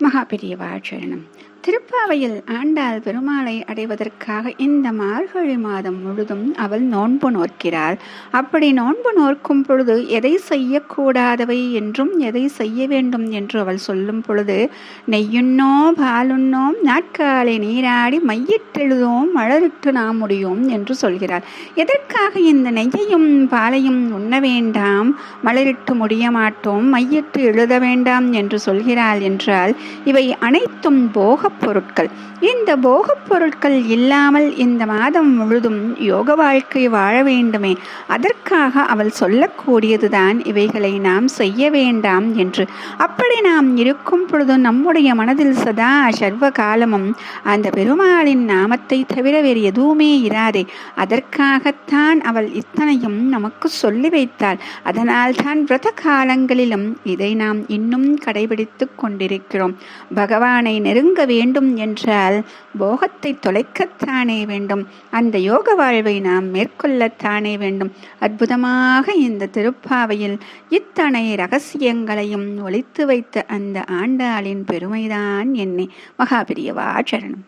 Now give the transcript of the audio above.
மகாபெரியவா சரணம் திருப்பாவையில் ஆண்டாள் பெருமாளை அடைவதற்காக இந்த மார்கழி மாதம் முழுதும் அவள் நோன்பு நோக்கிறாள் அப்படி நோன்பு நோக்கும் பொழுது எதை செய்யக்கூடாதவை என்றும் எதை செய்ய வேண்டும் என்று அவள் சொல்லும் பொழுது நெய்யுண்ணோ பாலுண்ணோம் நாட்காலை நீராடி மையிட்டெழுதோம் மலரிட்டு நாம் முடியும் என்று சொல்கிறாள். எதற்காக இந்த நெய்யையும் பாலையும் உண்ண வேண்டாம்? மலரிட்டு முடிய மாட்டோம் மையிட்டு எழுத வேண்டாம் என்று சொல்கிறாள் என்றால் இவை அனைத்தும் போக போகப் பொருட்கள் இந்த போகப் பொருட்கள் இல்லாமல் இந்த மாதம் முழுதும் யோக வாழ்க்கை வாழ வேண்டுமே. அதற்காக அவள் சொல்லக்கூடியதுதான் இவைகளை நாம் செய்ய வேண்டாம் என்று. அப்படி நாம் இருக்கும் பொழுது நம்முடைய மனதில் சதா சர்வ காலமும் அந்த பெருமாளின் நாமத்தை தவிர வேறு எதுவுமே இராதே. அதற்காகத்தான் அவள் இத்தனையும் நமக்கு சொல்லி வைத்தாள். அதனால்தான் விரத காலங்களிலும் இதை நாம் இன்னும் கடைபிடித்து கொண்டிருக்கிறோம். பகவானை நெருங்கவே வேண்டும் என்றால் போகத்தை தொலைக்கத்தானே வேண்டும். அந்த யோக வாழ்வை நாம் மேற்கொள்ளத்தானே வேண்டும். அற்புதமாக இந்த திருப்பாவையில் இத்தனை ரகசியங்களையும் ஒழித்து வைத்த அந்த ஆண்டாளின் பெருமைதான் என்னை மகாபிரியவா சரணம்.